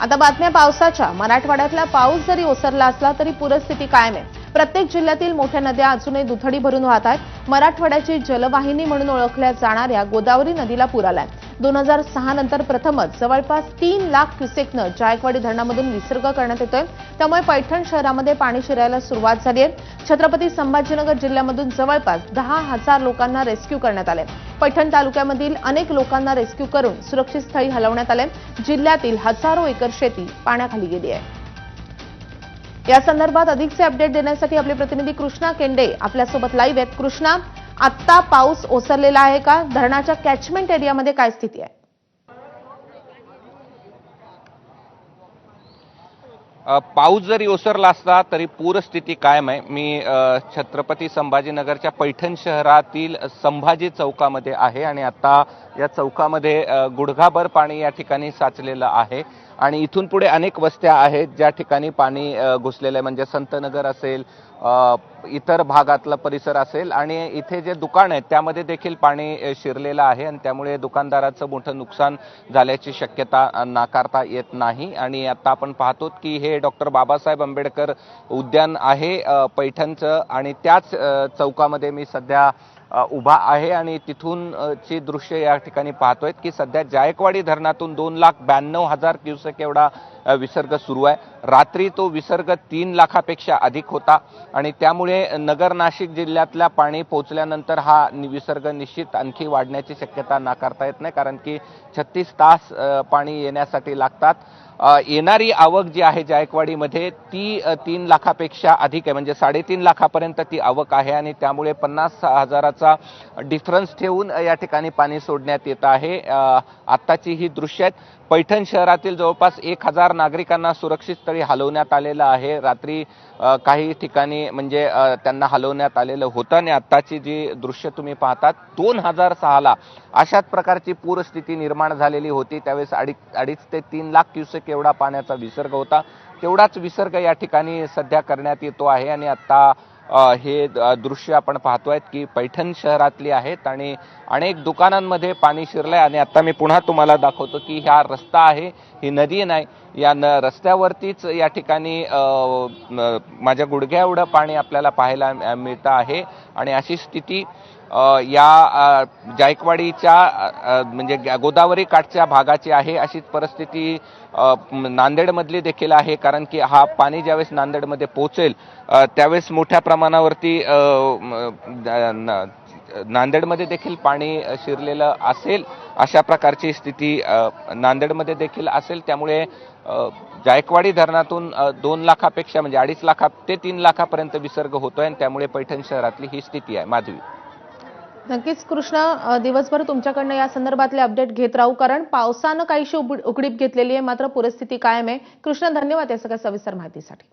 आता बातम्या पावसाच्या. मराठवाड्यातला पाऊस जरी ओसरला असला तरी पूरस्थिती कायम आहे. प्रत्येक जिल्ह्यातील मोठ्या नद्या अजूनही दुथडी भरून वाहत आहेत. मराठवाड्याची जलवाहिनी म्हणून ओळखल्या जाणाऱ्या गोदावरी नदीला पूर आलाय. दोन हजार सहा नंतर प्रथमच जवळपास तीन लाख क्युसेकनं जायकवाडी धरणामधून विसर्ग करण्यात येतोय. त्यामुळे पैठण शहरामध्ये पाणी शिरायला सुरुवात झाली आहे. छत्रपती संभाजीनगर जिल्ह्यामधून जवळपास दहा हजार लोकांना रेस्क्यू करण्यात आले पैठण तालुक्यामधील अनेक लोकांना रेस्क्यू करून सुरक्षित स्थळी हलवण्यात आले जिल्ह्यातील हजारो एकर शेती पाण्याखाली गेली आहे. या संदर्भात अधिकचे अपडेट देण्यासाठी आपले प्रतिनिधी कृष्णा केंडे आपल्यासोबत लाईव्ह आहेत. कृष्णा आत्ता पाऊस ओसरलेला आहे का? धरणाच्या कॅचमेंट एरियामध्ये काय स्थिती आहे? पाऊस जरी ओसरला असला तरी पूरस्थिती कायम आहे. मी छत्रपती संभाजीनगरच्या पैठण शहरातील संभाजी चौकामध्ये आहे आणि आता या चौकामध्ये गुडघाभर पाणी या ठिकाणी साचलेलं आहे. आणि इथून पुढे अनेक वस्त्या आहेत ज्या ठिकाणी पाणी घुसलेलं आहे. म्हणजे संतनगर असेल इतर भागातला परिसर असेल आणि इथे जे दुकान आहेत त्यामध्ये देखील पाणी शिरलेलं आहे आणि त्यामुळे दुकानदाराचं मोठं नुकसान झाल्याची शक्यता नाकारता येत नाही. आणि आता आपण पाहतो की हे डॉक्टर बाबासाहेब आंबेडकर उद्यान आहे पैठणचं आणि त्याच चौकामध्ये मी सध्या उभा आहे आणि तिथून ची दृश्य या ठिकाणी पाहतोय की सध्या जायकवाडी धरणातून दोन लाख ब्याण्णव हजार क्युसेक एवढा विसर्ग सुरू आहे. रात्री तो विसर्ग तीन लाखापेक्षा अधिक होता आणि त्यामुळे नगर नाशिक जिल्ह्यातल्या पाणी पोहोचल्यानंतर हा नि- विसर्ग निश्चित आणखी वाढण्याची शक्यता नाकारता येत नाही कारण की छत्तीस तास पाणी येण्यासाठी लागतात. येणारी आवक जी आहे जायकवाडीमध्ये ती तीन लाखापेक्षा अधिक आहे म्हणजे साडेतीन लाखापर्यंत ती आवक आहे आणि त्यामुळे पन्नास हजाराचं डिफरन्स ठेवून या ठिकाणी पाणी सोडण्यात येत आहे. आत्ताची ही दृश्य आहेत. पैठण शहरातील जवळपास एक हजार नागरिकांना सुरक्षित स्थळी हलवण्यात आलेलं आहे. रात्री काही ठिकाणी म्हणजे त्यांना हलवण्यात आलेलं होतं आणि आत्ताची जी दृश्य तुम्ही पाहतात दोन हजार सहाला अशाच प्रकारची पूरस्थिती निर्माण झालेली होती. त्यावेळेस अडीच अडीच ते तीन लाख क्युसेक एवढा पाण्याचा विसर्ग होता. तेवढाच विसर्ग या ठिकाणी सध्या करण्यात येतो आहे आणि आत्ता हे दृश्य आपण पाहतोय की पैठण शहरातली आहेत आणि अनेक दुकानांमध्ये पाणी शिरलंय आणि आता मी पुन्हा तुम्हाला दाखवतो की हा रस्ता आहे ही नदी नाही. या न रस्त्यावरतीच या ठिकाणी माझ्या गुडघ्या एवढं पाणी आपल्याला पाहायला मिळतं आहे. आणि अशी स्थिती या जायकवाडीच्या म्हणजे ग- गोदावरी काठच्या भागाची आहे अशीच परिस्थिती नांदेडमधली देखील आहे. कारण की हा पाणी ज्यावेळेस नांदेडमध्ये पोहोचेल त्यावेळेस मोठ्या प्रमाणावरती नांदेडमध्ये देखील पाणी शिरलेलं असेल अशा प्रकारची स्थिती नांदेडमध्ये देखील असेल. त्यामुळे जायकवाडी धरणातून दोन लाखापेक्षा म्हणजे अडीच लाखा ते तीन लाखापर्यंत विसर्ग होतोय आणि त्यामुळे पैठण शहरातली ही स्थिती आहे माधवी. नक्कीच कृष्णा दिवसभर तुमच्याकडनं या संदर्भातले अपडेट घेत राहू. कारण पावसानं काहीशी उब- उघडीप घेतलेली आहे मात्र पूरस्थिती कायम आहे. कृष्णा धन्यवाद या सगळ्या सविस्तर माहितीसाठी.